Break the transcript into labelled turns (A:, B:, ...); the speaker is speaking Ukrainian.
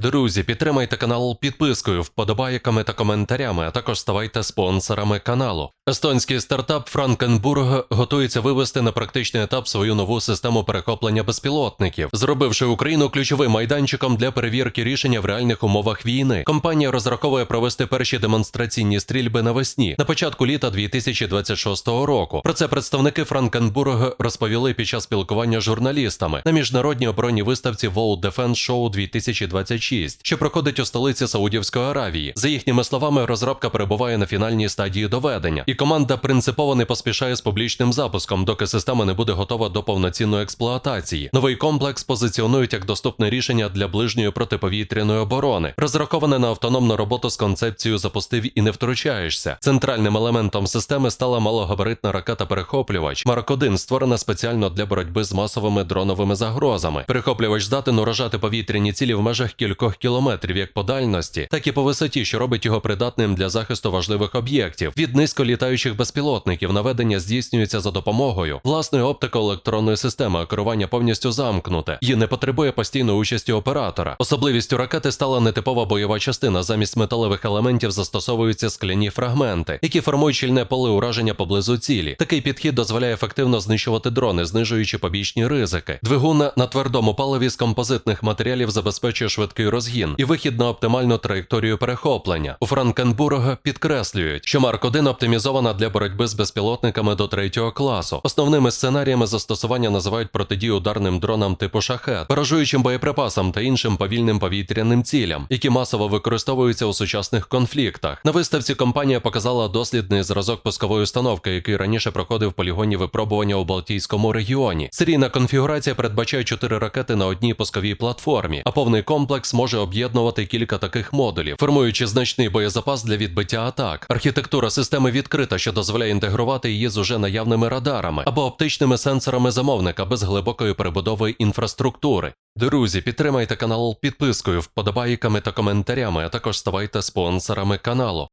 A: Друзі, підтримайте канал підпискою, вподобайками та коментарями, а також ставайте спонсорами каналу. Естонський стартап Франкенбург готується вивести на практичний етап свою нову систему перехоплення безпілотників, зробивши Україну ключовим майданчиком для перевірки рішення в реальних умовах війни. Компанія розраховує провести перші демонстраційні стрільби навесні на початку літа 2026 року. Про це представники Франкенбург розповіли під час спілкування з журналістами на міжнародній оборонній виставці World Defense Show 2026, що проходить у столиці Саудівської Аравії. За їхніми словами, розробка перебуває на фінальній стадії доведення, і команда принципово не поспішає з публічним запуском, доки система не буде готова до повноцінної експлуатації. Новий комплекс позиціонують як доступне рішення для ближньої протиповітряної оборони, розраховане на автономну роботу з концепцією запустив і не втручаєшся. Центральним елементом системи стала малогабаритна ракета-перехоплювач Марк 1 створена спеціально для боротьби з масовими дроновими загрозами. Перехоплювач здатен уражати повітряні цілі в межах кількох кілометрів як по дальності, так і по висоті, що робить його придатним для захисту важливих об'єктів. Від низьколітаючих безпілотників наведення здійснюється за допомогою власної оптико-електронної системи, а керування повністю замкнуте і не потребує постійної участі оператора. Особливістю ракети стала нетипова бойова частина. Замість металевих елементів застосовуються скляні фрагменти, які формують щільне поле ураження поблизу цілі. Такий підхід дозволяє ефективно знищувати дрони, знижуючи побічні ризики. Двигун на твердому паливі з композитних матеріалів забезпечує швидкий розгін і вихід на оптимальну траєкторію перехоплення. У Франкенбурга підкреслюють, що Марк 1 оптимізована для боротьби з безпілотниками до третього класу. Основними сценаріями застосування називають протидію ударним дронам типу шахет, баражуючим боєприпасам та іншим повільним повітряним цілям, які масово використовуються у сучасних конфліктах. На виставці компанія показала дослідний зразок пускової установки, який раніше проходив полігонні випробування у Балтійському регіоні. Серійна конфігурація передбачає чотири ракети на одній пусковій платформі, а повний комплекс може об'єднувати кілька таких модулів, формуючи значний боєзапас для відбиття атак. Архітектура системи відкрита, що дозволяє інтегрувати її з уже наявними радарами або оптичними сенсорами замовника без глибокої перебудови інфраструктури. Друзі, підтримайте канал підпискою, вподобайками та коментарями, а також ставайте спонсорами каналу.